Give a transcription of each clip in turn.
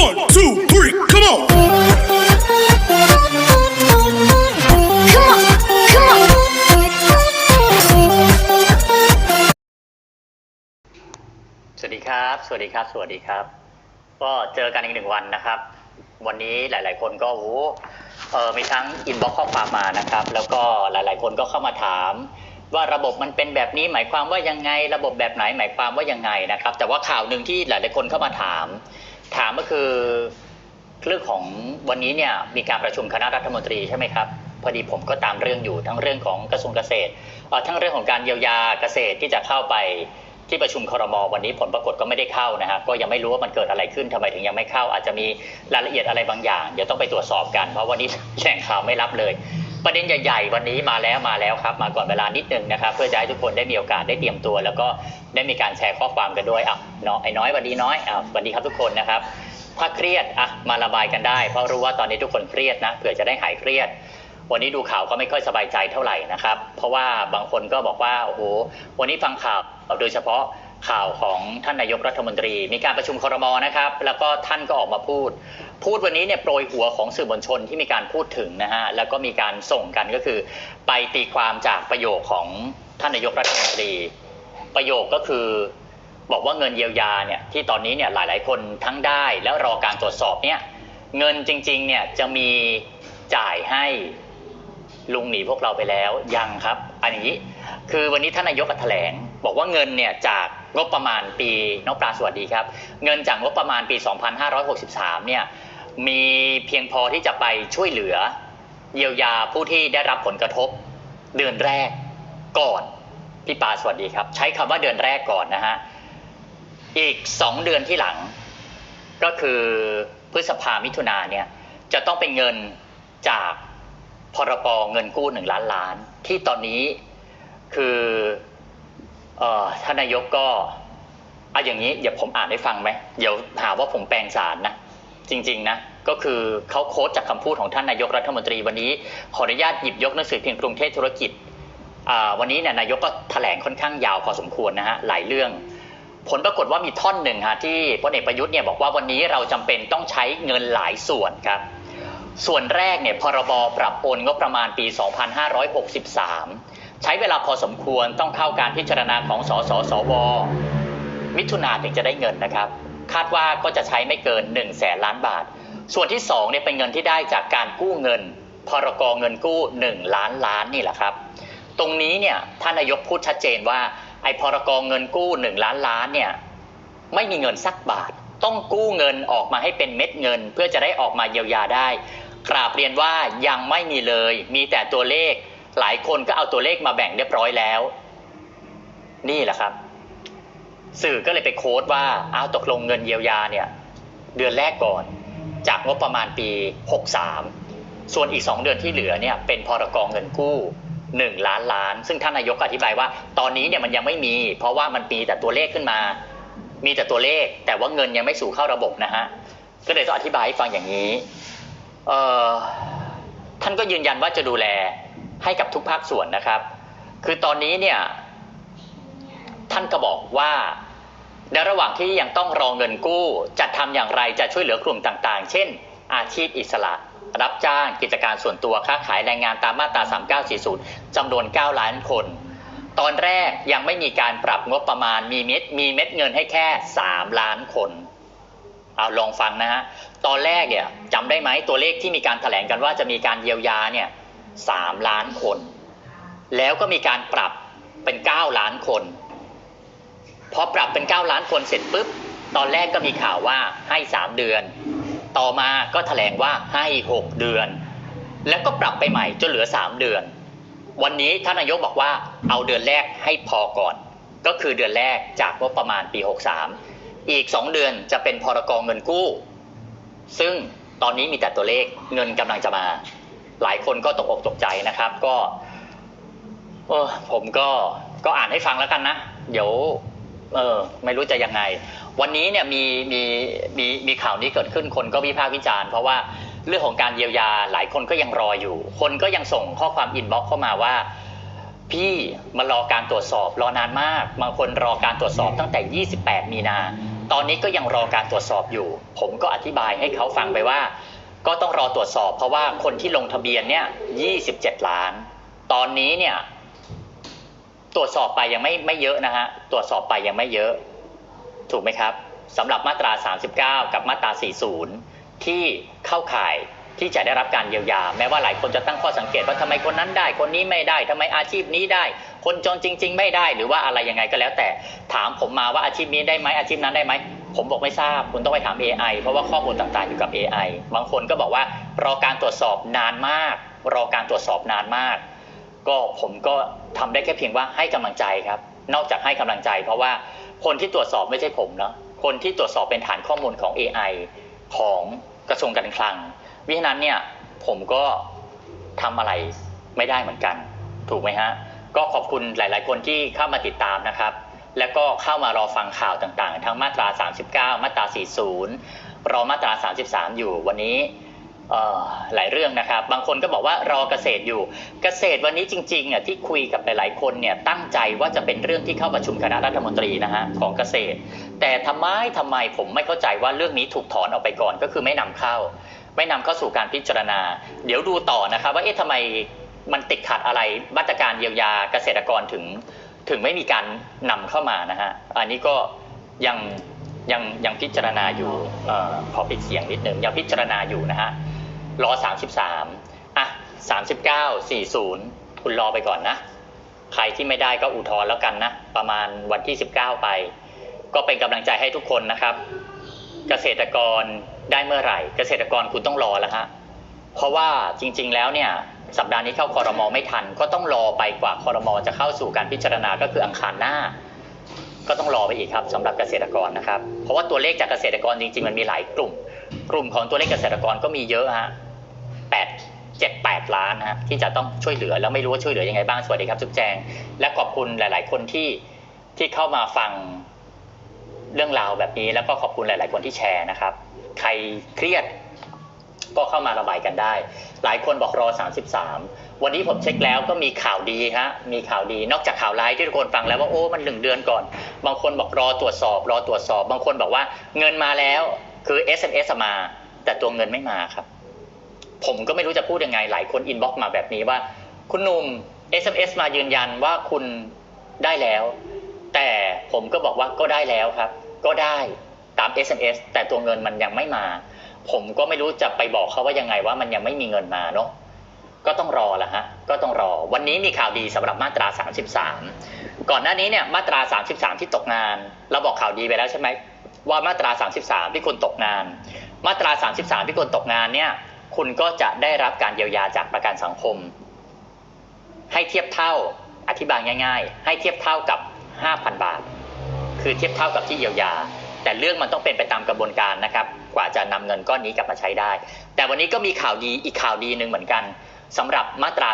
One, two, three, come on. Come on, come on. สวัสดีครับ สวัสดีครับ สวัสดีครับ ก็เจอกันอีกหนึ่งวันนะครับ วันนี้หลาย ๆ คนก็โอ้เออมีทั้งอินบ็อกข้อความมานะครับ แล้วก็หลาย ๆ คนก็เข้ามาถาม ว่าระบบมันเป็นแบบนี้หมายความว่ายังไง ระบบแบบไหนหมายความว่ายังไงนะครับ แต่ว่าข่าวหนึ่งที่หลาย ๆ คนเข้ามาถาม ถามก็คือเรื่องของวันนี้เนี่ยมีการประชุมคณะรัฐมนตรีใช่ไหมครับพอดีผมก็ตามเรื่องอยู่ทั้งเรื่องของกระทรวงเกษตรทั้งเรื่องของการเยียวยาเกษตรที่จะเข้าไปที่ประชุมครมวันนี้ผลปรากฏก็ไม่ได้เข้านะครับก็ยังไม่รู้ว่ามันเกิดอะไรขึ้นทำไมถึงยังไม่เข้า อาจจะมีรายละเอียดอะไรบางอย่าง เดี๋ยวต้องไปตรวจสอบกัน เพราะวันนี้แหล่งข่าวไม่รับเลย ประเด็นใหญ่ๆ วันนี้มาแล้วมาแล้วครับ มาก่อนเวลานิดนึงนะครับ เพื่อจะให้ทุกคนได้มีโอกาสได้เตรียมตัว แล้วก็ได้มีการแชร์ข้อความกันด้วยอะเนาะไอ้น้อยวันดีน้อยอะวัสดีครับทุกคนนะครับ ถ้าเครียดอะมาระบายกันได้ เพราะรู้ว่าตอนนี้ทุกคนเครียดนะเผื่อจะได้หายเครียด วันนี้ดูข่าวก็ไม่ค่อยสบายใจเท่าไหร่นะครับ เพราะว่าบางคนก็บอกว่าโอ้โหวันนี้ฟังข่าวโดยเฉพาะ ข่าวของท่านนายกรัฐมนตรี มีการประชุมครมนะครับ แล้วก็ท่านก็ออกมาพูด พูดวันนี้เนี่ยโปรยหัวของสื่อมวลชนที่มีการพูดถึงนะฮะแล้วก็มีการส่งกันก็คือ ไปตีความจากประโยคของท่านนายกรัฐมนตรี ประโยคก็คือบอกว่าเงินเยียวยาเนี่ยที่ตอนนี้เนี่ยหลาย ๆ คนทั้งได้แล้วรอการตรวจสอบเนี่ยเงินจริง ๆ เนี่ยจะมีจ่ายให้ลุงหนีพวกเราไปแล้วยังครับ อันนี้คือวันนี้ท่านนายกแถลง บอกว่าเงินเนี่ยจาก งบประมาณปีน้องปลาสวัสดีครับ เงินจากงบประมาณปี 2563 เนี่ยมีเพียงพอที่จะไปช่วยเหลือ เยียวยาผู้ที่ได้รับผลกระทบเดือนแรกก่อนพี่ปาสวัสดีครับ ใช้คำว่าเดือนแรกก่อนนะฮะอีกสองเดือนที่หลัง ก็คือพฤษภามิถุนาเนี่ยจะต้องเป็นเงินจากพรกเงินกู้หนึ่งล้านล้าน ที่ตอนนี้คือ เอ่อท่านนายกก็เอาอย่างนี้เดี๋ยวผมอ่านให้ฟังไหมเดี๋ยวหาว่าผมแปลงสารนะจริงๆนะก็คือเขาโค้ดจากคำพูดของท่านนายกรัฐมนตรีวันนี้ ขออนุญาตหยิบยกหนังสือพิมพ์กรุงเทพธุรกิจวันนี้เนี่ยนายกก็แถลงค่อนข้างยาวพอสมควรนะฮะหลายเรื่อง ผลปรากฏว่ามีท่อนหนึ่งฮะที่พลเอกประยุทธ์เนี่ยบอกว่าวันนี้เราจำเป็นต้องใช้เงินหลายส่วนครับส่วนแรกเนี่ยพรบปรับโอนงบประมาณปี 2563 ใช้เวลาพอสมควรต้องเข้าการพิจารณาของสสสว มิถุนาถึงจะได้เงินนะครับ คาดว่าก็จะใช้ไม่เกิน1นึ่งแสนล้านบาท ส่วนที่2เนี่ยเป็นเงินที่ได้จากการกู้เงิน พรกเงินกู้ 1 ล้านล้านนี่แหละครับ ตรงนี้เนี่ยท่านนายกพูดชัดเจนว่าไอ้พรกเงินกู้ 1 ล้านล้านเนี่ยไม่มีเงินสักบาท ต้องกู้เงินออกมาให้เป็นเม็ดเงิน เพื่อจะได้ออกมาเยียวยาได้กราบเรียนว่ายังไม่มีเลย มีแต่ตัวเลข หลายคนก็เอาตัวเลขมาแบ่งเรียบร้อยแล้ว นี่แหละครับ สื่อก็เลยไปโค้ดว่าเอาตกลงเงินเยียวยาเนี่ย เดือนแรกก่อน จากงบประมาณปี 63 ส่วนอีก 2 เดือนที่เหลือเนี่ยเป็นพรกองเงินกู้ 1 ล้านล้าน ซึ่งท่านนายกก็อธิบายว่า ตอนนี้เนี่ยมันยังไม่มี เพราะว่ามันมีแต่ตัวเลขขึ้นมา มีแต่ตัวเลข แต่ว่าเงินยังไม่สู่เข้าระบบนะฮะก็เลยต้องอธิบายให้ฟังอย่างนี้ท่านก็ยืนยันว่าจะดูแล ให้กับทุกภาคส่วนนะครับ คือตอนนี้เนี่ยท่านก็บอกว่าในระหว่างที่ยังต้องรอเงินกู้จะทำอย่างไรจะช่วยเหลือกลุ่มต่างๆ เช่น อาชีพอิสระ รับจ้างกิจการส่วนตัวค้าขายแรงงานตามมาตรา 3940จำนวน 9 ล้านคน ตอนแรกยังไม่มีการปรับงบประมาณมีเม็ดมีเม็ดเงินให้แค่ 3 ล้านคนเอาลองฟังนะฮะตอนแรกเนี่ยจำได้ไหมตัวเลขที่มีการแถลงกันว่าจะมีการเยียวยาเนี่ย สามล้านคน แล้วก็มีการปรับเป็น 9 ล้านคนพอปรับเป็น 9 ล้านคนเสร็จปุ๊บ ตอนแรกก็มีข่าวว่าให้ 3 เดือน ต่อมาก็แถลงว่าให้ 6 เดือน แล้วก็ปรับไปใหม่จนเหลือ 3 เดือน วันนี้ท่านนายกบอกว่าเอาเดือนแรกให้พอก่อน ก็คือเดือนแรกจากงบประมาณปี 63 อีก 2 เดือนจะเป็นพรกองเงินกู้ ซึ่งตอนนี้มีแต่ตัวเลขเงินกำลังจะมา หลายคนก็ตกอกตกใจนะครับ ก็เออผมก็ก็อ่านให้ฟังแล้วกันนะ เดี๋ยวเออไม่รู้จะยังไง วันนี้เนี่ยมีมีมีมีข่าวนี้เกิดขึ้นคนก็วิพากษ์วิจารณ์เพราะว่าเรื่องของการเยียวยาหลายคนก็ยังรออยู่ คนก็ยังส่งข้อความอินบ็อกเข้ามาว่า พี่มารอการตรวจสอบรอนานมาก บางคนรอการตรวจสอบตั้งแต่ 28 มีนา ตอนนี้ก็ยังรอการตรวจสอบอยู่ ผมก็อธิบายให้เขาฟังไปว่า ก็ต้องรอตรวจสอบเพราะว่าคนที่ลงทะเบียนเนี่ย27 ล้าน ตอนนี้เนี่ยตรวจสอบไปยังไม่ไม่เยอะนะฮะ ตรวจสอบไปยังไม่เยอะ ถูกไหมครับสำหรับมาตรา 39 กับมาตรา 40 ที่เข้าข่าย ที่จะได้รับการเยียวยา แม้ว่าหลายคนจะตั้งข้อสังเกตว่าทำไมคนนั้นได้ คนนี้ไม่ได้ทำไมอาชีพนี้ได้ คนจนจริง ๆ ไม่ได้ หรือว่าอะไรยังไงก็แล้วแต่ถามผมมาว่าอาชีพนี้ได้ไหมอาชีพนั้นได้ไหมผมบอกไม่ทราบคุณต้องไปถาม AI เพราะว่าข้อมูลต่างๆอยู่กับ AI บางคนก็บอกว่ารอการตรวจสอบนานมาก รอการตรวจสอบนานมาก ก็ผมก็ทำได้แค่เพียงว่าให้กำลังใจครับ นอกจากให้กำลังใจ เพราะว่าคนที่ตรวจสอบไม่ใช่ผมเนาะคนที่ตรวจสอบเป็นฐานข้อมูลของ AI ของกระทรวงการคลัง วิฉะนั้นเนี่ยผมก็ทำอะไรไม่ได้เหมือนกัน ถูกไหมฮะ ก็ขอบคุณหลาย ๆ คนที่เข้ามาติดตามนะครับ แล้วก็เข้ามารอฟังข่าวต่างๆ ทั้งมาตรา 39 มาตรา 40 รอมาตรา 33 อยู่วันนี้หลายเรื่องนะครับ บางคนก็บอกว่ารอเกษตรอยู่ เกษตรวันนี้จริงๆอะที่คุยกับหลายๆคนเนี่ยตั้งใจว่าจะเป็นเรื่องที่เข้าประชุมคณะรัฐมนตรีนะฮะของเกษตร แต่ทำไมทำไมผมไม่เข้าใจว่าเรื่องนี้ถูกถอนออกไปก่อนก็คือไม่นำเข้า ไม่นำเข้าสู่การพิจารณา เดี๋ยวดูต่อนะครับว่าเอ๊ะทำไมมันติดขัดอะไรมาตรการเยียวยาเกษตรกรถึง ถึงไม่มีการนำเข้ามานะฮะอันนี้ก็ยังยังยังพิจารณาอยู่เออขอปิดเสียงนิดนึงยังพิจารณาอยู่นะฮะรอ 33อะ39 40 คุณรอไปก่อนนะ ใครที่ไม่ได้ก็อุทธรณ์แล้วกันนะ ประมาณวันที่ 19 ไป ก็เป็นกำลังใจให้ทุกคนนะครับ เกษตรกร ได้เมื่อไหร่ เกษตรกรคุณต้องรอแล้วฮะเพราะว่าจริง ๆ แล้วเนี่ยสัปดาห์นี้เข้าคอรมอไม่ทัน ก็ต้องรอไปกว่าคอรมอจะเข้าสู่การพิจารณาก็คืออังคารหน้า ก็ต้องรอไปอีกครับสำหรับเกษตรกรนะครับ เพราะว่าตัวเลขจากเกษตรกรจริง ๆ มันมีหลายกลุ่ม กลุ่มของตัวเลขเกษตรกรก็มีเยอะฮะแปดเจ็ดแปดล้านฮะที่จะต้องช่วยเหลือแล้วไม่รู้ว่าช่วยเหลือยังไงบ้างสวัสดีครับจุ๊บแจง และขอบคุณหลาย ๆ คนที่ที่เข้ามาฟัง เรื่องราวแบบนี้ แล้วก็ขอบคุณหลาย ๆ คนที่แชร์นะครับ ใครเครียดก็เข้ามาระบายกันได้ หลายคนบอกรอ 33 วันนี้ผมเช็คแล้วก็มีข่าวดีฮะ มีข่าวดี นอกจากข่าวร้ายที่ทุกคนฟังแล้วว่าโอ้มันหนึ่งเดือนก่อน บางคนบอกรอตรวจสอบ รอตรวจสอบ บางคนบอกว่าเงินมาแล้ว คือ SMS มา แต่ตัวเงินไม่มาครับ ผมก็ไม่รู้จะพูดยังไง หลายคนอินบ็อกมาแบบนี้ว่า คุณหนุ่ม SMS มายืนยันว่าคุณได้แล้ว แต่ผมก็บอกว่าก็ได้แล้วครับ ก็ได้ตาม SMS แต่ตัวเงินมันยังไม่มา ผมก็ไม่รู้จะไปบอกเขาว่ายังไงว่ามันยังไม่มีเงินมาเนาะก็ต้องรอละฮะก็ต้องรอ วันนี้มีข่าวดีสำหรับมาตรา 33 ก่อนหน้านี้เนี่ยมาตรา 33 ที่ตกงาน เราบอกข่าวดีไปแล้วใช่ไหมว่ามาตรา 33 ที่คุณตกงาน มาตรา 33 ที่คุณตกงานเนี่ยคุณก็จะได้รับการเยียวยาจากประกันสังคม ให้เทียบเท่าอธิบายง่าย ๆ ให้เทียบเท่ากับ 5,000 บาท คือเทียบเท่ากับที่เยียวยา แต่เรื่องมันต้องเป็นไปตามกระบวนการนะครับ กว่าจะนำเงินก้อนนี้กลับมาใช้ได้ แต่วันนี้ก็มีข่าวดีอีกข่าวดีหนึ่งเหมือนกันสำหรับมาตรา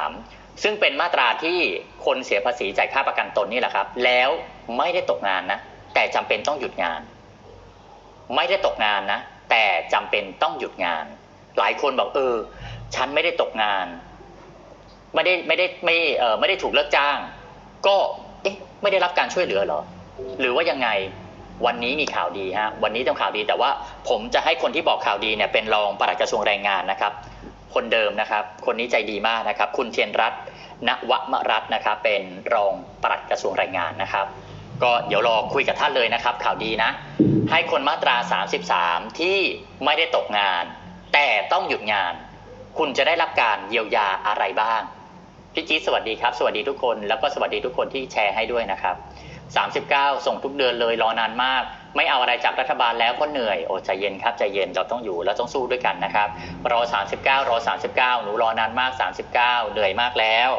33 ซึ่งเป็นมาตราที่คนเสียภาษีจ่ายค่าประกันตนนี่แหละครับ แล้วไม่ได้ตกงานนะ แต่จำเป็นต้องหยุดงาน ไม่ได้ตกงานนะ แต่จำเป็นต้องหยุดงาน หลายคนบอกเออ ฉันไม่ได้ตกงาน ไม่ได้ไม่ได้ไม่เออไม่ได้ถูกเลิกจ้าง ก็เอ๊ะไม่ได้รับการช่วยเหลือหรอ หรือว่ายังไงวันนี้มีข่าวดีฮะวันนี้ต้องข่าวดีแต่ว่าผมจะให้คนที่บอกข่าวดีเนี่ยเป็นรองปลัดกระทรวงแรงงานนะครับ คนเดิมนะครับ คนนี้ใจดีมากนะครับ คุณเทียนรัตน์ณวมรัตน์นะครับ เป็นรองปลัดกระทรวงแรงงานนะครับ ก็เดี๋ยวรอคุยกับท่านเลยนะครับ ข่าวดีนะ ให้คนมาตรา 33 ที่ไม่ได้ตกงาน แต่ต้องหยุดงาน คุณจะได้รับการเยียวยาอะไรบ้างพี่จีสวัสดีครับ สวัสดีทุกคน แล้วก็สวัสดีทุกคนที่แชร์ให้ด้วยนะครับ 39 ส่งทุกเดือนเลยรอนานมาก ไม่เอาอะไรจากรัฐบาลแล้วก็เหนื่อยโอ้ใจเย็นครับใจเย็นเราต้องอยู่แล้วต้องสู้ด้วยกันนะครับรอ 39 รอ 39 หนูรอนานมาก 39 เหนื่อยมากแล้ว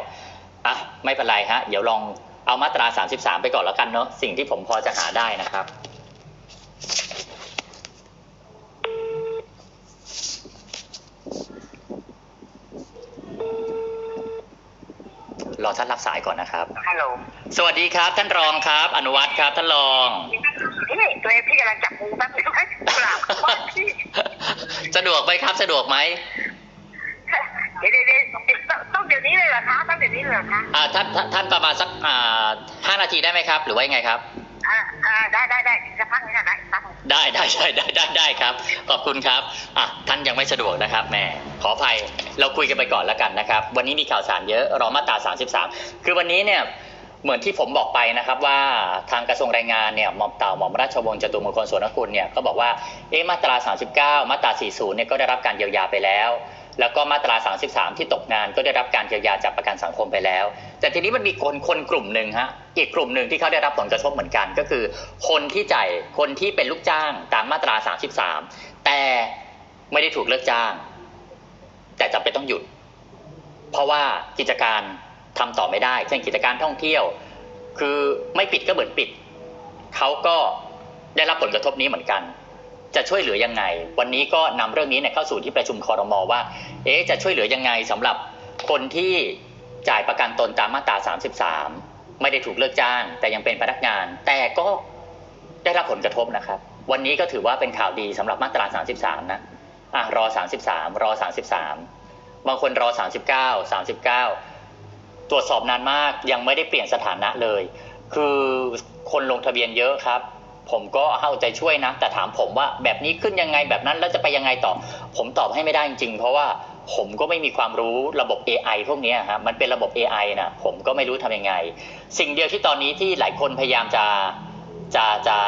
อะไม่เป็นไรฮะเดี๋ยวลองเอามาตรา 33 ไปก่อนแล้วกันเนาะสิ่งที่ผมพอจะหาได้นะครับ รอท่านรับสายก่อนนะครับ ฮัลโหลสวัสดีครับ ท่านรองครับ อนุวัฒน์ครับท่านรองพี่ตัวเองพี่กำลังจับงูแป๊บนึงให้กราบขอโทษพี่สะดวกไหมครับ สะดวกไหมเดี๋ยวเดี๋ยวเดี๋ยวต้องเดี๋ยวนี้เลยเหรอคะต้องเดี๋ยวนี้เลยเหรอคะอ่าท่านท่านท่านประมาณสักอ่าห้านาทีได้ไหมครับ หรือว่ายังไงครับ อ่าอ่าได้ได้ได้จะ ได้ได้ได้ได้ได้ได้ครับ ขอบคุณครับอะท่านยังไม่สะดวกนะครับแม่ขออภัยเราคุยกันไปก่อนแล้วกันนะครับ วันนี้มีข่าวสารเยอะรอมาตรา 33 คือวันนี้เนี่ยเหมือนที่ผมบอกไปนะครับว่าทางกระทรวงแรงงานเนี่ยหม่อมเต่าหม่อมราชวงศ์จตุมงคลสวนกุลเนี่ยก็บอกว่าเอ๊ะมาตรา 39 มาตรา 40เนี่ยก็ได้รับการเยียวยาไปแล้ว แล้วก็มาตรา 33 ที่ตกงานก็ได้รับการเยียวยาจากประกันสังคมไปแล้ว แต่ทีนี้มันมีคนคนกลุ่มหนึ่งฮะอีกกลุ่มหนึ่งที่เขาได้รับผลกระทบเหมือนกันก็คือ คนที่จ่ายคนที่เป็นลูกจ้างตามมาตรา 33 แต่ไม่ได้ถูกเลิกจ้าง แต่จำเป็นต้องหยุด เพราะว่ากิจการทำต่อไม่ได้ เช่นกิจการท่องเที่ยว คือไม่ปิดก็เหมือนปิดเขาก็ได้รับผลกระทบนี้เหมือนกัน จะช่วยเหลือยังไง วันนี้ก็นำเรื่องนี้เนี่ยเข้าสู่ที่ประชุมคอรมอว่า เอ๊จะช่วยเหลือยังไงสำหรับคนที่จ่ายประกันตนตามมาตรา 33 ไม่ได้ถูกเลิกจ้าง แต่ยังเป็นพนักงาน แต่ก็ได้รับผลกระทบนะครับ วันนี้ก็ถือว่าเป็นข่าวดีสำหรับมาตรา 33 นะอะรอ 33 รอ 33 บางคนรอ 39 39 ตรวจสอบนานมากยังไม่ได้เปลี่ยนสถานะเลย คือคนลงทะเบียนเยอะครับ ผมก็เอาใจช่วยนะ แต่ถามผมว่าแบบนี้ขึ้นยังไงแบบนั้นแล้วจะไปยังไงต่อ ผมตอบให้ไม่ได้จริงๆ เพราะว่าผมก็ไม่มีความรู้ระบบ AI พวกนี้ยฮะมันเป็นระบบ AI นะผมก็ไม่รู้ทำยังไง สิ่งเดียวที่ตอนนี้ที่หลายคนพยายามจะจะจะ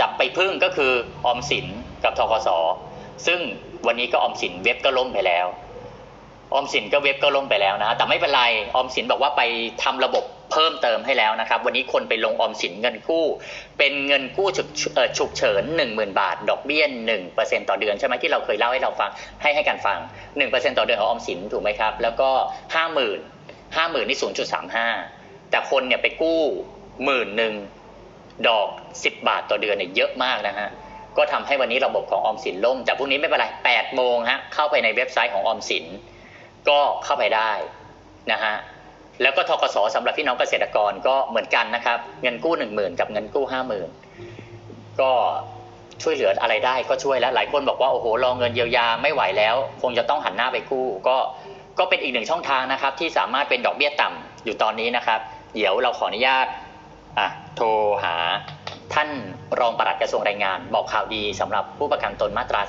จะไปพึ่งก็คือออมสินกับทกสซึ่งวันนี้ก็ออมสินเว็บก็ล่มไปแล้วออมสินก็เว็บก็ล่มไปแล้วนะแต่ไม่เป็นไรออมสินบอกว่าไปทำระบบ เพิ่มเติมให้แล้วนะครับ วันนี้คนไปลงออมสินเงินกู้ เป็นเงินกู้ฉุกเฉิน1 0,000 บาท ดอกเบี้ย1%ต่อเดือนใช่ไหมที่เราเคยเล่าให้เราฟังให้ให้กันฟัง 1%ต่อเดือนของออมสินถูกไหมครับ แล้วก็ 50,000 50,000นี่0.35 แต่คนเนี่ยไปกู้หมื่นหนึ่งดอก 10 บาทต่อเดือนเนี่ยเยอะมากนะฮะก็ทำให้วันนี้ระบบของออมสินล่มจากพรุ่งนี้ไม่เป็นไร8โมงฮะเข้าไปในเว็บไซต์ของออมสิน ก็เข้าไปได้นะฮะ แล้วก็ทกสสำหรับพี่น้องเกษตรกรก็เหมือนกันนะครับ เงินกู้หนึ่งหมื่นกับเงินกู้ห้าหมื่นก็ช่วยเหลืออะไรได้ก็ช่วยแล้วหลายคนบอกว่าโอ้โหรอเงินเยียวยาไม่ไหวแล้ว คงจะต้องหันหน้าไปกู้ ก็ก็เป็นอีกหนึ่งช่องทางนะครับ ที่สามารถเป็นดอกเบี้ยต่ำอยู่ตอนนี้นะครับ เดี๋ยวเราขออนุญาตอะโทรหาท่านรองปลัดกระทรวงแรงงาน บอกข่าวดีสำหรับผู้ประกันตนมาตรา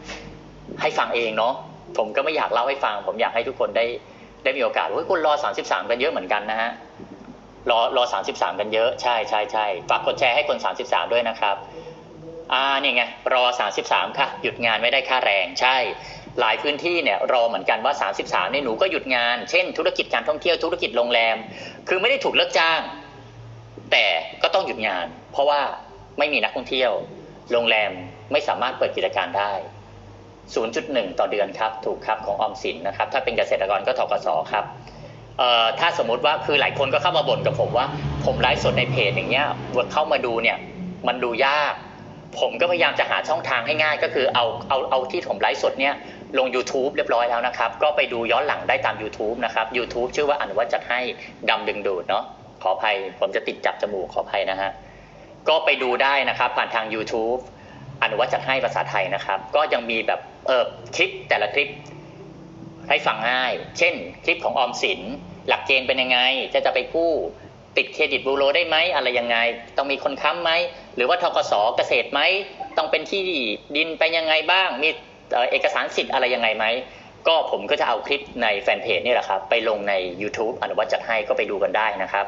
33 ให้ฟังเองเนาะผมก็ไม่อยากเล่าให้ฟัง ผมอยากให้ทุกคนได้ ได้มีโอกาสเฮ้ยคนรอ 33 กันเยอะเหมือนกันนะฮะรอรอ 33 กันเยอะใช่ใช่ใช่ฝากกดแชร์ให้คน 33 ด้วยนะครับอ่านี่ไงรอ 33 ค่ะ หยุดงานไม่ได้ค่าแรงใช่ หลายพื้นที่เนี่ยรอเหมือนกันว่า 33เนี่ยหนูก็หยุดงาน เช่น ธุรกิจการท่องเที่ยวธุรกิจโรงแรม คือไม่ได้ถูกเลิกจ้าง แต่ก็ต้องหยุดงาน เพราะว่าไม่มีนักท่องเที่ยว โรงแรมไม่สามารถเปิดกิจการได้ 0.1 ต่อเดือนครับ ถูกครับของออมสินนะครับ ถ้าเป็นเกษตรกรก็ทกสครับเอ่อถ้าสมมุติว่าคือหลายคนก็เข้ามาบ่นกับผมว่า ผมไลฟ์สดในเพจอย่างเงี้ยเข้ามาดูเนี่ยมันดูยาก ผมก็พยายามจะหาช่องทางให้ง่ายก็คือเอาเอาเอาที่ผมไลฟ์สดเนี่ยลง YouTube เรียบร้อยแล้วนะครับ ก็ไปดูย้อนหลังได้ตาม YouTube นะครับ YouTube ชื่อว่าอนุวัฒน์จัดให้ดำดึงดูดเนาะขออภัย ผมจะติดจับจมูกขออภัยนะฮะก็ไปดูได้นะครับผ่านทาง YouTube อนุวัฒน์จัดให้ภาษาไทยนะครับ ก็ยังมีแบบ เออคลิปแต่ละคลิปให้ฟังง่าย เช่น คลิปของออมสิน หลักเกณฑ์เป็นยังไง จะจะไปกู้ติดเครดิตบูโรได้ไหมอะไรยังไง ต้องมีคนค้ำไหม หรือว่าทกสเกษตรไหม ต้องเป็นที่ดินไปยังไงบ้าง มีเอกสารสิทธิ์อะไรยังไงไหม ก็ผมก็จะเอาคลิปในแฟนเพจนี่แหละครับ ไปลงใน YouTube อนุวัฒน์จัดให้ก็ไปดูกันได้นะครับ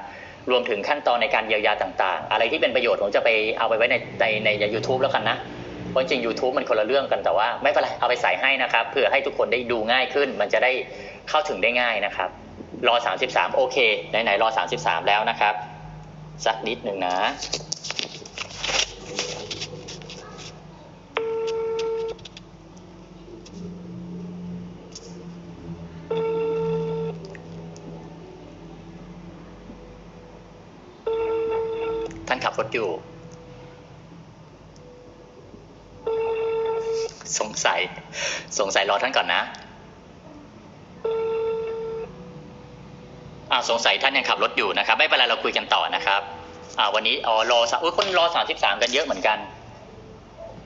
รวมถึงขั้นตอนในการเยียวยาต่างๆ อะไรที่เป็นประโยชน์ผมจะไปเอาไปไว้ในในในใน YouTube แล้วกันนะ ราะจริง YouTube มันคนละเรื่องกันแต่ว่าไม่เป็นไรเอาไปใส่ให้นะครับเพื่อให้ทุกคนได้ดูง่ายขึ้น มันจะได้เข้าถึงได้ง่ายนะครับ รอ 33 โอเคไหนๆรอ 33 แล้วนะครับ สักนิดหนึ่งนะ ท่านขับรถอยู่ สงสัย สงสัยรอท่านก่อนนะอ่าสงสัยท่านยังขับรถอยู่นะครับ ไม่เป็นไรเราคุยกันต่อนะครับอ่าวันนี้อ๋อรอสามอุ้ยคนรอสามสิบสามกันเยอะเหมือนกัน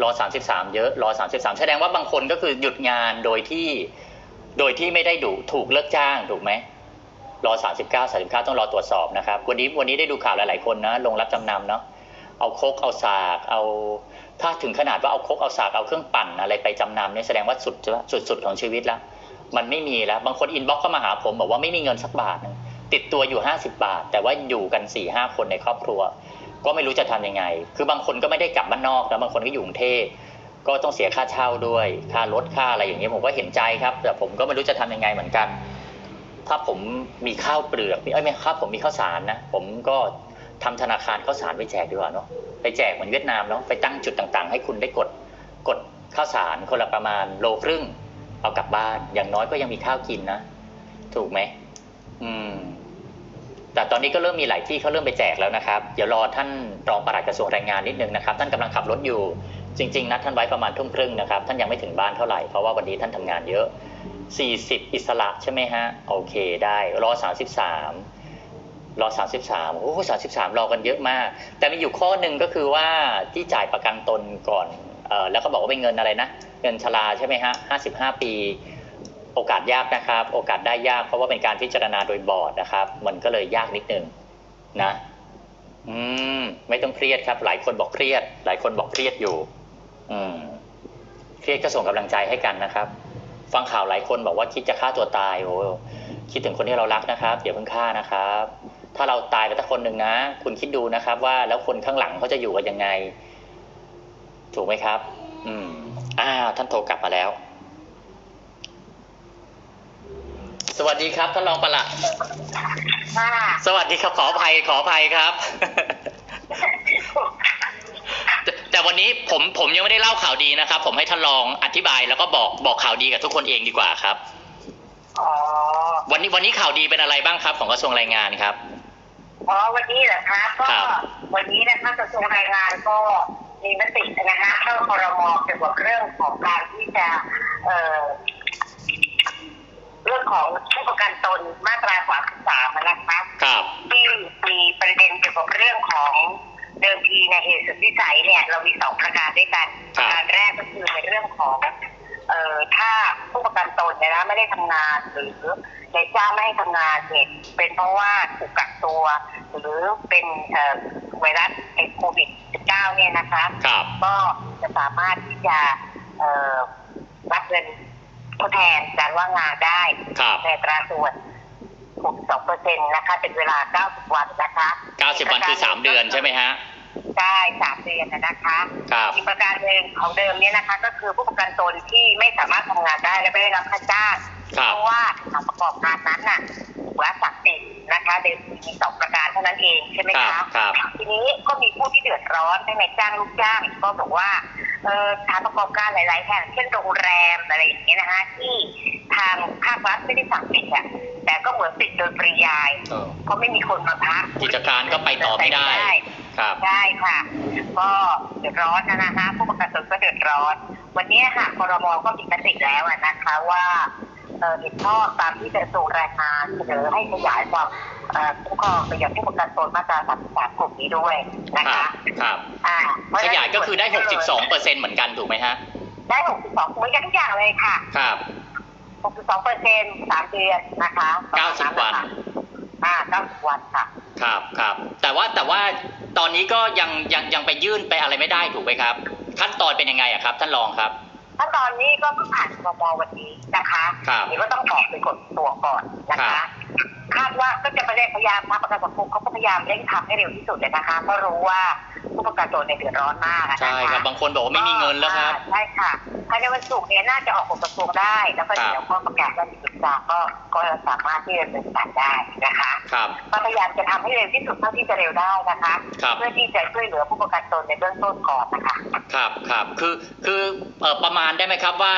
รอสามสิบสามเยอะรอสามสิบสามแสดงว่าบางคนก็คือหยุดงานโดยที่ โดยที่ไม่ได้ดูถูกเลิกจ้างถูกไหมรอ39 39ต้องรอตรวจสอบนะครับ วันนี้วันนี้ได้ดูข่าวหลายๆคนนะลงรับจำนำเนาะเอาโคกเอาสากเอา ถ้าถึงขนาดว่าเอาคกเอาสากเอาเครื่องปั่นอะไรไปจำนำเนี่ยแสดงว่าสุดสุดสุดของชีวิตแล้ว มันไม่มีแล้ว บางคนอินบ็อกเข้ามาหาผมบอกว่าไม่มีเงินสักบาทนึงติดตัวอยู่ 50 บาท แต่ว่าอยู่กัน4ี่ห้าคนในครอบครัว ก็ไม่รู้จะทำยังไง คือบางคนก็ไม่ได้กลับบ้านนอกนะบางคนก็อยู่กรุงเทพก็ต้องเสียค่าเช่าด้วย ค่ารถค่าอะไรอย่างเงี้ยผมก็เห็นใจครับ แต่ผมก็ไม่รู้จะทำยังไงเหมือนกัน ถ้าผมมีข้าวเปลือกเอ้ยไม่ครับผมมีข้าวสารนะ ผมก็ ทำธนาคารข้าวสารไปแจกดีกว่าเนาะไปแจกเหมือนเวียดนามเนาะไปตั้งจุดต่างๆ ให้คุณได้กดกดข้าวสารคนละประมาณโลครึ่ง เอากลับบ้าน อย่างน้อยก็ยังมีข้าวกินนะ ถูกไหมอืม แต่ตอนนี้ก็เริ่มมีหลายที่เขาเริ่มไปแจกแล้วนะครับ เดี๋ยวรอท่านรองปลัดกระทรวงแรงงานนิดนึงนะครับ ท่านกำลังขับรถอยู่ จริง ๆนัดท่านไว้ประมาณทุ่มครึ่งนะครับ ท่านยังไม่ถึงบ้านเท่าไหร่ เพราะว่าวันนี้ท่านทำงานเยอะ 40 อิสระใช่ไหมฮะ โอเค ได้ รอ 33 รอ 33 โอ้โห33 รอกันเยอะมาก แต่มีอยู่ข้อหนึ่งก็คือว่าที่จ่ายประกันตนก่อนออแล้วก็บอกว่าเป็นเงินอะไรนะ เงินชราใช่ไหมฮะ 55 ปี โอกาสยากนะครับ โอกาสได้ยากเพราะว่าเป็นการพิจารณาโดยบอร์ดนะครับ มันก็เลยยากนิดนึงนะ อืม ไม่ต้องเครียดครับ หลายคนบอกเครียด หลายคนบอกเครียดอยู่ อืม เครียดก็ส่งกำลังใจให้กันนะครับ ฟังข่าวหลายคนบอกว่าคิดจะฆ่าตัวตาย โอ้ คิดถึงคนที่เรารักนะครับอย่าเพิ่งฆ่านะครับ ถ้าเราตายไปสักคนหนึ่งนะ คุณคิดดูนะครับ ว่าแล้วคนข้างหลังเขาจะอยู่กันยังไง ถูกไหมครับ อืม อ่า ท่านโทรกลับมาแล้ว สวัสดีครับท่านรองปลัดค่ะสวัสดีครับขออภัยขออภัยครับแต่แต่วันนี้ผมผมยังไม่ได้เล่าข่าวดีนะครับ ผมให้ท่านรองอธิบายแล้วก็บอกบอกข่าวดีกับทุกคนเองดีกว่าครับอ๋อ วันนี้วันนี้ข่าวดีเป็นอะไรบ้างครับ ของกระทรวงแรงงานครับอ๋อวันนี้เหรอคะก็ครับวันนี้นะคะกระทรวงแรงงานก็มีมตินะคะเข้าครมเกี่ยวกับเรื่องของการที่จะเอ่อเรื่องของผู้ประกันตนมาตรา33นะคะครับที่มีประเด็นเกี่ยวกับเรื่องของเดิมทีในยเหตุสุดวิสัยเนี่ย เรามีสองประการด้วยกันคปรับระการแรกก็คือในเรื่องของเอ่อถ้าผู้ ประกันตนเนี่ยนะไม่ได้ทำงานหรือในายจ้างไม่ให้ทำงานเนี่ยเป็นเพราะว่าถูกกักตัว หรือเป็นเอ่อไวรัสไอโควิด -19 เนี่ยนะคะครับก็จะสามารถที่จะเอ่อรับเงินทดแทนการว่างงานได้ครับในอัตราส่วน62เปอร์เซ็นต์นะคะ เป็นเวลา 90 วันนะคะ 90 วันคือ 3 เดือนใช่ไหมฮะ ใช่สามเดือนนะนะคะครับอีกประการหนึ่งของเดิมเนี่ยนะคะ ก็คือผู้ประกันตนที่ไม่สามารถทำงานได้และไม่ได้รับค่าจ้างครับเพราะว่าสถานประกอบการนั้นน่ะถูกละสักติดนะคะเดิมมีสองประการเท่านั้นเองใช่ไหมครัคะบครับ ทีนี้ก็มีผู้ที่เดือดร้อนทั้งในจ้างลูกจ้างก็บอกว่าเออสถานประกอบการหลาย ๆ แห่งเช่นโรงแรมอะไรอย่างเงี้ยนะคะที่ทางภาครัฐไม่ได้สั่งปิดอะแต่ก็เหมือนปิดโดยปริยาย เออเพราะไม่มีคนมาพักกิจการก็ไปต่อไม่ได้ ครับ ได้ค่ะ ก็เดือดร้อนนะนะคะผู้ประกันตนก็เดือดร้อน วันนี้ค่ะครมก็มีมติแล้วอะนะคะว่าเอ่อเห็นชอบตามที่กระทรวงแรงงานเสนอให้ขยายความเอ่อคุ้มครองไปยังผู้ประกันตนมาตรา33กลุ่มนี้ด้วยนะครัคะบครับอ่าเพระขฉะนั้นยายก็คือได้ 62เปอร์เซ็นต์เหมือนกันถูกไหมฮะ ได้ 62เหมือนกันทุกอย่างเลยค่ะ ครับ 62เปอร์เซ็นต์สามเดือนนะคะ 90 วัน อ่า90วันค่ะ ครับครับ แต่ว่าแต่ว่าตอนนี้ก็ยังยังยังไปยื่นไปอะไรไม่ได้ถูกไหมครับ ขั้นตอนเป็นยังไงอะครับ ท่านรองครับ ขั้นตอนนี้ก็เพิ่งผ่านครมวันนี้นะคะครับเดี๋ยวก็ต้องออกไปกดตัวก่อนนะครัคะ บ คาดว่าก็จะพยายามทางประกันสังคมเขาก็พยายามเร่งทำให้เร็วที่สุดเลยนะคะเพราะรู้ว่าผู้ประกันตนในยเดือดร้อนมากอะนะคะใช่ครับบางคนบอกว่าไม่มีเงินแล้วครับใช่ค่ะภายในวันศุกร์เนี่ยน่าจะออกกฎกระทรวงได้ แล้วก็ครับเดี๋ยวก็ประกาศวันที่สิบสามก็ก็สามารถที่จะดำเนินการได้นะคะครับก็พยายามจะทำให้เร็วที่สุดเท่าที่จะเร็วได้นะคะครับเพื่อที่จะช่วยเหลือผู้ประกันตนในเบื้องต้นก่อนนะคะครับครับคือคือเอ่อประมาณได้ไหมครับว่า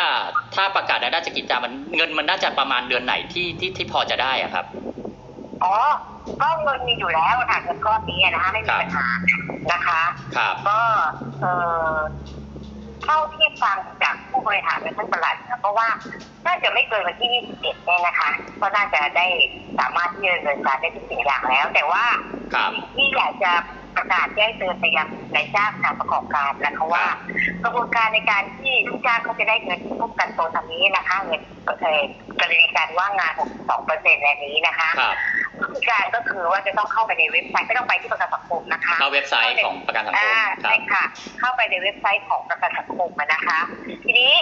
ถ้าประกาศรายได้จากกิจการมันเงินมันน่าจะประมาณเดือนไหนที่ที่ที่พอจะได้อะครับ อ๋อ ก็เงินมีอยู่แล้วค่ะเงินก้อนนี้นะคะไม่มีครับปัญหานะคะ ครับก็เออเท่าที่ฟังจากผู้บริหารและท่านประหลัดนะเพราะว่าน่าจะไม่เกินวันที่ 27เนี่ยนะคะก็น่าจะได้สามารถที่จะดำเนินการได้ทุกสิ่งอย่างแล้ว แต่ว่าครับสิ่งที่อยากจะประกาศแจ้งเตือนไปยังนายจ้างการประกอบการนะคะว่า กระบวนการในการที่ลูกจ้างเขาจะได้เงินที่พวกกันตนทางนี้นะคะเงินเอ่อกรณีการว่างงาน 62เปอร์เซ็นต์ในนี้นะคะครับ กธีการก็คือว่าจะต้องเข้าไปในเว็บไซต์ไม่ต้องไปที่ประกันสังคมนะคะเข้าเว็บไซต์ของประกันสังคมอ่าครัใช่บค่ะ เข้าไปในเว็บไซต์ของประกันสังคมอะนะคะ ทีนี้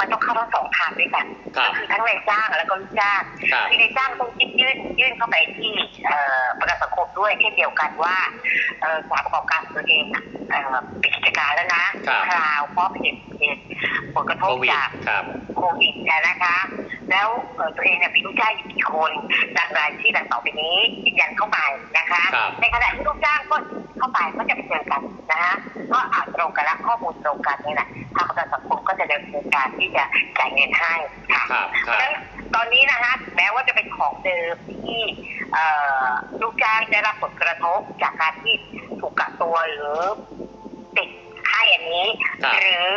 มันต้องเข้าทั้งสองทางด้วยกันครับก็คือทั้งนายจ้างแล้วก็ลูกจ้างครับคือนายจ้างต้องยื่นยื่นเข้าไปที่เอ่อประกันสังคมด้วยเช่นเดียวกันว่าเอ่อสถานประกอบการของตัวเองอะเอ่อปิดกิจการแล้วนะครับคราวเพราะเหตุเหตุผลกระทโคบวิดจากครับโควิดเนี่ยนะคะ แล้วเอ่อตัวเองเนี่ยมีลูกจ้างอยู่กี่คนจากรายที่ดังต่อไปนี้ยืนยันเข้าไปนะคะครับในขณะที่ลูกจ้างก็เข้าไปก็จะไปเจอกันนะคะก็อาจตรงกันและข้อมูลตรงกันนี่แหละทางประกันสังคมก็จะดำเนินการที่จะจ่ายเงินให้ค่ะครับเพครัราะบฉะนั้นตอนนี้นะคะแม้ว่าจะเป็นของเดิมที่เอ่อลูกจ้างได้รับผลกระทบจากการที่ถูกกักตัวหรือติดไข้อันนี้ครับ หรือ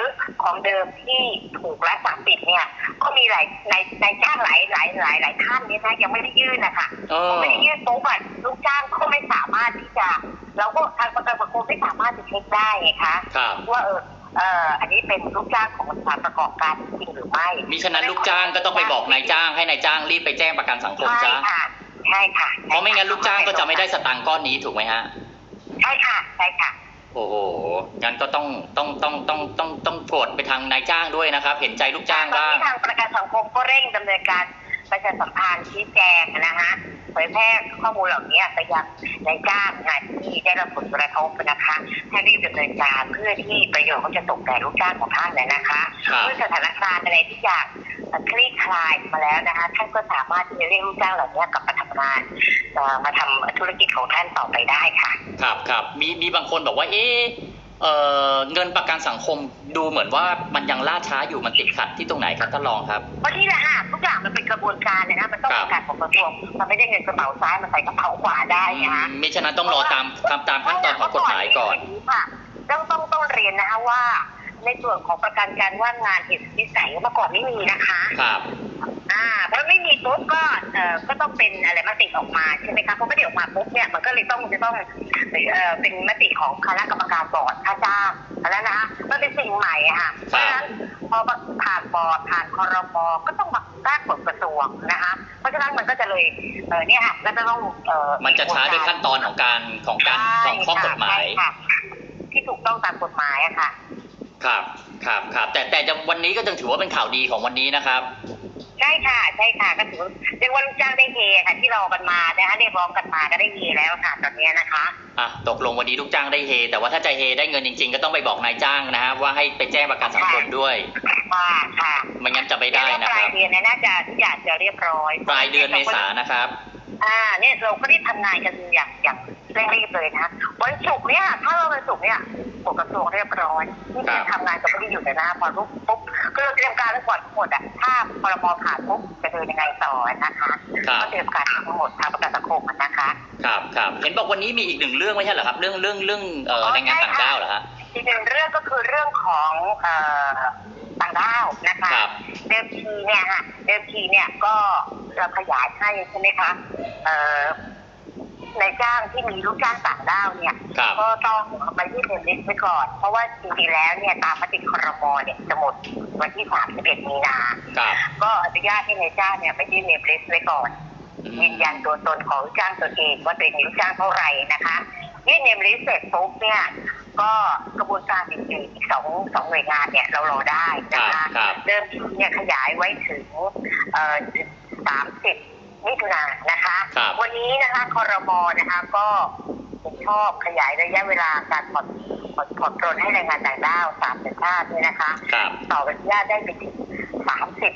ของเดิมที่ถูกรัฐสั่งปิดเนี่ย ก็มีหลายในในจ้างหลายหลายหลายหลายท่านเนี่ยนะยังไม่ได้ยื่นนะคะเอพออไม่ได้ยื่นปุ๊บอะลูกจ้างก็ไม่สามารถที่จะเราก็ทางประกันสังคมไม่สามารถจะเช็คได้ไงคะครับว่าเออเอออันนี้เป็นลูกจ้างของสถานประกอบการจริงหรือไม่มิฉะนั้นลูกจ้างก็ต้องไปบอกนายจ้างให้นายจ้างรีบไปแจ้งประกันสังคมใช่ซะค่ะใช่ค่ะเพราะไม่งั้นลูกจ้างก็จะไม่ได้สตังค์ก้อนนี้ถูกไหมฮะ ใช่ค่ะ ใช่ค่ะโอ้โหงั้นก็ต้องต้องต้องต้องต้องต้องกดไปทางนายจ้างด้วยนะครับ เห็นใจลูกจ้างตอนบ้าง นี้ทางประกันสังคมก็เร่งดำเนินการ ประชาสัมพันธ์ชี้แจงนะคะเผยแพร่ข้อมูลเหล่านี้ไปยังนายจ้างงานที่ได้รับผลกระทบนะคะให้รีบดำเนินการเพื่อที่ประโยชน์เขาจะตกแก่ลูกจ้างของท่านเลยนะคะครับเมื่อสถานการณ์อะไรที่อยากคลี่คลายมาแล้วนะคะท่านก็สามารถที่จะเรียกลูกจ้างเหล่านี้กลับมาทำงานเอ่อมาทำธุรกิจของท่านต่อไปได้ค่ะ ครับครับมีมีบางคนบอกว่าเอ๊ะ เอ่อเงินประกันสังคมดูเหมือนว่ามันยังล่าช้าอยู่มันติดขัดที่ตรงไหนครับท่านรองครับเพราะที่แหละค่ะทุกอย่างมันเป็นกระบวนการเลยนะมันต้องครัมีบการของกระทรวงมันไม่ได้เงินกระเป๋าซ้ายมันใส่กระเป๋าขวาได้นะคะมิฉะนั้นต้องรอตามตามตามขั้นตอนของกฎหมายก่อนค่ะต้องต้องต้องเรียนนะคะว่า ในส่วนของประกันการว่างงานเหตุวิสัยเมื่อก่อนไม่มีนะคะ ครับ อ่าเพราะไม่มีปุ๊บก็เอ่อก็ต้องเป็นอะไรมติออกมาใช่ไหมคะเพราะไม่ได้ออกมาปุ๊บเนี่ยมันก็เลยต้องจะต้องเอ่อเป็นมติของคณะกรรมการบอร์ดค่าจ้างอันนั้นนะคะมันเป็นสิ่งใหม่อะค่ะเพราะฉะนั้นพอผ่านบอร์ดผ่านคอรมอก็ต้องมาตั้งกฎกระทรวงนะคะเพราะฉะนั้นมันก็จะเลยเออเนี่ยค่ะแล้วก็ต้องเอ่อมันจะช้าด้วยขั้นตอนของการของการของข้อกฎหมาย ใช่ค่ะที่ถูกต้องตามกฎหมายอะค่ะ ครับครับครับแต่แต่จะวันนี้ก็ยังถือว่าเป็นข่าวดีของวันนี้นะครับ ใช่ค่ะ ใช่ค่ะก็ถือเรียกว่าลูกจ้างได้เฮค่ะ ที่รอกันมานะคะเรียกร้องกันมาก็ได้เฮแล้วค่ะตอนเนี้ยนะคะอะตกลงวันนี้ลูกจ้างได้เฮแต่ว่าถ้าจะเฮได้เงินจริง ๆ ก็ต้องไปบอกนายจ้างนะฮะว่าให้ไปแจ้งประกันสังคมด้วยค่ะค่ะไม่งั้นจะไม่ได้แล้วนะปคลารัยบเดือนเนี่ยน่าจะทุกอย่างจะเรียบร้อยปลายเดือนเมษายนนะครับอ่าเนี่ยเราก็ได้ทำงานกันอย่างอย่างเร่งรีบเลยนะวันศุกร์เนี่ยถ้าเราวันศุกร์เนี่ย กฎกระทรวงเรียบร้อยที่ครัจะบทำงานกับไม่ได้อยู่แต่หน้าพอปุ๊บปุ๊บก็เราเตรียมการไว้ก่อนทั้งหมดอะถ้าพรบผ่านปุ๊บจะเดินยังไงต่อนะคะครับก็เตรียมการทั้งหมดทางประกันสังคมนะคะครับครับเห็นบอกวันนี้มีอีกหนึ่งเรื่องไม่ใช่เหรอครับ เรื่องเรื่องเรื่องเอ่ออ๋อแรงงานใช่ต่างค่ะด้าวเหรอฮะอีกหนึ่งเรื่องก็คือเรื่องของเอ่อต่างด้าวนะคะครับเดิมทีเนี่ยค่ะเดิมทีเนี่ยก็เราขยายให้ใช่ไหมคะเอ่อ นายจ้างที่มีลูกจ้างต่างด้าวเนี่ยครับก็ต้องไปยื่นเงินลิสต์ไว้ก่อน เพราะว่าจริงๆแล้วเนี่ยตามมติครมเนี่ยจะหมดวันที่ 31 มีนา ครับก็อนุญาตให้นายจ้างเนี่ยไปยื่นเงินลิสต์ไว้ก่อน อืมยืนยันตัวตนของลูกจ้างตัวเองว่าตัวเองมีลูกจ้างเท่าไหร่นะคะยื่นเนมลิสต์เสร็จปุ๊บเนี่ยก็กระบวนการอื่นๆอีกสองสองหน่วยงานเนี่ยเรารอได้นะครัคะบครับ เดิมทีเนี่ยขยายไว้ถึงเอ่อสามสิบ มิถุนายนนะคะ ครับวันนี้นะคะคอรมอนะคะก็เห็นชอบขยายระยะเวลาการผ่อนผ่อนผ่อนปรนให้แรงงานต่างด้าวสามสัญชาติเนี่ยนะคะ ครับต่ออนุญาตได้ไปถึงสามสิบ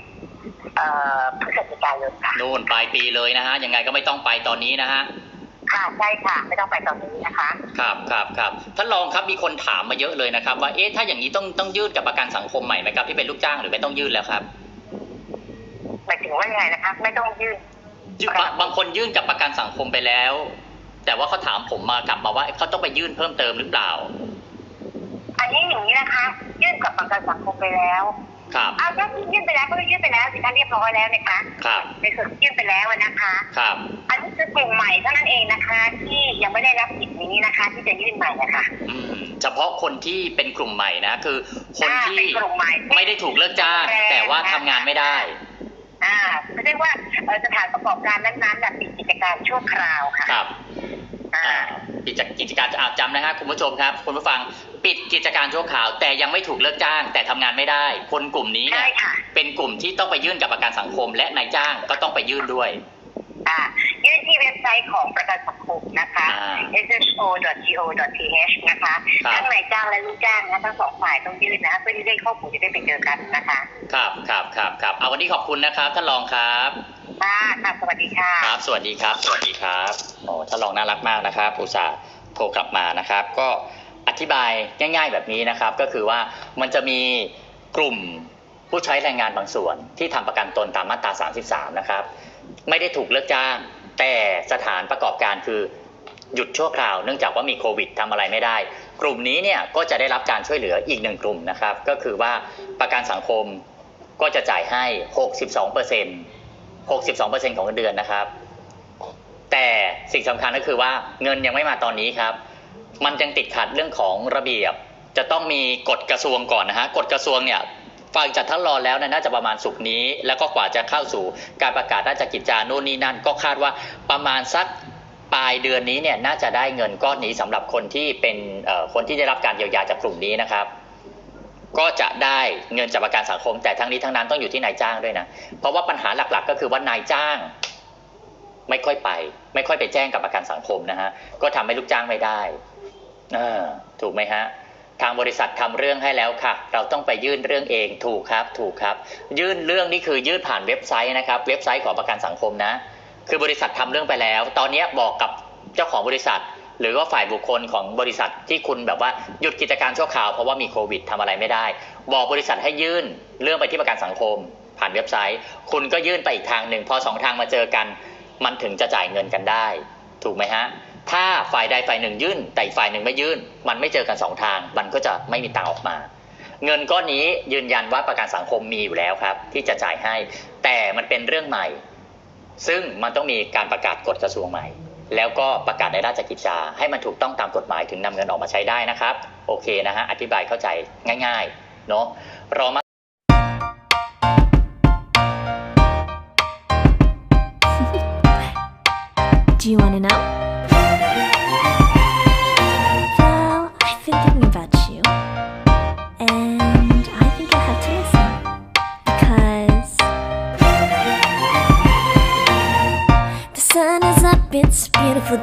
เอ่อพฤศจิกายนค่ะนู่นปลายปีเลยนะฮะยังไงก็ไม่ต้องไปตอนนี้นะฮะค่ะใช่ค่ะ ไม่ต้องไปตอนนี้นะคะ ครับครับครับท่านรองครับมีคนถามมาเยอะเลยนะครับ ว่าเอ๊ะถ้าอย่างนี้ต้องต้องยื่นกับประกันสังคมใหม่ไหมครับที่เป็นลูกจ้างหรือไม่ต้องยื่นแล้วครับ หมายถึงว่ายังไงนะคะ ไม่ต้องยื่นยื่น บางบางคนยื่นกับประกันสังคมไปแล้ว แต่ว่าเขาถามผมมากลับมาว่าเขาต้องไปยื่นเพิ่มเติมหรือเปล่า อันนี้อย่างนี้นะคะ ยื่นกับประกันสังคมไปแล้ว ครับเอาถ้ายื่นไปแล้วก็ยื่นไปแล้วสิคะเรียบร้อยแล้วนะคะครับในส่วนที่ยื่นไปแล้วนะคะ ครับ อันนี้คือกลุ่มใหม่เท่านั้นเองนะคะ ที่ยังไม่ได้รับสิทธิ์นี้นะคะ ที่จะยื่นใหม่นะคะอืมเฉพาะคนที่เป็นกลุ่มใหม่นะคือ คนอ่าที่เป็นกลุ่มใหม่ไม่ได้ถูกเลิกจ้างแต่ว่าทำงานไม่ได้ อ่าไม่ใช่ว่าเอ่อสถานประกอบการนั้นๆแบบปิดกิกิจการชั่วคราวค่ะครับอ่าอ่ากิจกิจการอ่าจำนะฮะคุณผู้ชมครับ คุณผู้ฟังปิดกิจการชั่วคราว แต่ยังไม่ถูกเลิกจ้าง แต่ทำงานไม่ได้ คนกลุ่มนี้เนี่ใช่ยค่ะเป็นกลุ่มที่ต้องไปยื่นกับประกันสังคม และนายจ้างก็ต้องไปยื่นด้วยอ่า ยื่นที่เว็บไซต์ของประกันสังคมนะคะอ่า sso.go.th นะคะครับ ทั้งนายจ้างและลูกจ้างนะทั้งสองฝ่ายต้องยื่นนะเพื่อที่ได้ข้อมูลจะได้ไปเจอกันนะคะครับครับครับครับเอาวันนี้ขอบคุณนะครับท่านรองครับ ค่ะค่ะสวัสดีค่ะ ครับ สวัสดีครับ สวัสดีครับโอ้ท่านรองน่ารักมากนะครับอุตส่าห์โทรกลับมานะครับ ก็อธิบายง่าย ๆ แบบนี้นะครับ ก็คือว่ามันจะมีกลุ่มผู้ใช้แรงงานบางส่วน ที่ทำประกันตนตามมาตรา 33 นะครับ ไม่ได้ถูกเลิกจ้าง แต่สถานประกอบการคือหยุดชั่วคราวเนื่องจากว่ามีโควิดทำอะไรไม่ได้ กลุ่มนี้เนี่ยก็จะได้รับการช่วยเหลืออีกหนึ่งกลุ่มนะครับ ก็คือว่าประกันสังคมก็จะจ่ายให้ 62เปอร์เซ็นต์62%ของเงินเดือนนะครับ แต่สิ่งสำคัญก็คือว่าเงินยังไม่มาตอนนี้ครับ มันยังติดขัดเรื่องของระเบียบ จะต้องมีกฎกระทรวงก่อนนะฮะกฎกระทรวงเนี่ย ฟังจากท่านรอแล้วน่าจะประมาณสุกนี้ แล้วก็กว่าจะเข้าสู่การประกาศราชกิจจาโน่นนี่นั่น ก็คาดว่าประมาณสักปลายเดือนนี้เนี่ยน่าจะได้เงินก้อนนี้สำหรับคนที่เป็นคนที่ได้รับการเยียวยาจากกลุ่มนี้นะครับ ก็จะได้เงินจากประกันสังคม แต่ทั้งนี้ทั้งนั้นต้องอยู่ที่นายจ้างด้วยนะเพราะว่าปัญหาหลักๆ ก็คือว่านายจ้าง ไม่ค่อยไป ไม่ค่อยไปแจ้งกับประกันสังคมนะฮะก็ทำให้ลูกจ้างไม่ได้อถูกไหมฮะ ทางบริษัททำเรื่องให้แล้วค่ะ เราต้องไปยื่นเรื่องเองถูกครับถูกครับ ยื่นเรื่องนี่คือยื่นผ่านเว็บไซต์นะครับ เว็บไซต์ของประกันสังคมนะ คือบริษัททำเรื่องไปแล้ว ตอนนี้บอกกับเจ้าของบริษัท หรือว่าฝ่ายบุคคลของบริษัทที่คุณแบบว่าหยุดกิจการชั่วคราวเพราะว่ามีโควิดทำอะไรไม่ได้ บอกบริษัทให้ยื่นเรื่องไปที่ประกันสังคม ผ่านเว็บไซต์ คุณก็ยื่นไปอีกทางหนึ่งพอสองทางมาเจอกัน มันถึงจะจ่ายเงินกันได้ ถูกไหมฮะ ถ้าฝ่ายใดฝ่ายหนึ่งยื่น แต่อีกฝ่ายหนึ่งไม่ยื่น มันไม่เจอกันสองทาง มันก็จะไม่มีตังออกมา เงินก้อนนี้ยืนยันว่าประกันสังคมมีอยู่แล้วครับ ที่จะจ่ายให้ แต่มันเป็นเรื่องใหม่ ซึ่งมันต้องมีการประกาศกฎกระทรวงใหม่ แล้วก็ประกาศในราชกิจจาให้มันถูกต้องตามกฎหมายถึงนำเงินออกมาใช้ได้นะครับ โอเคนะฮะอธิบายเข้าใจง่าย ๆ เนาะรอมา Do you want to know? It's beautiful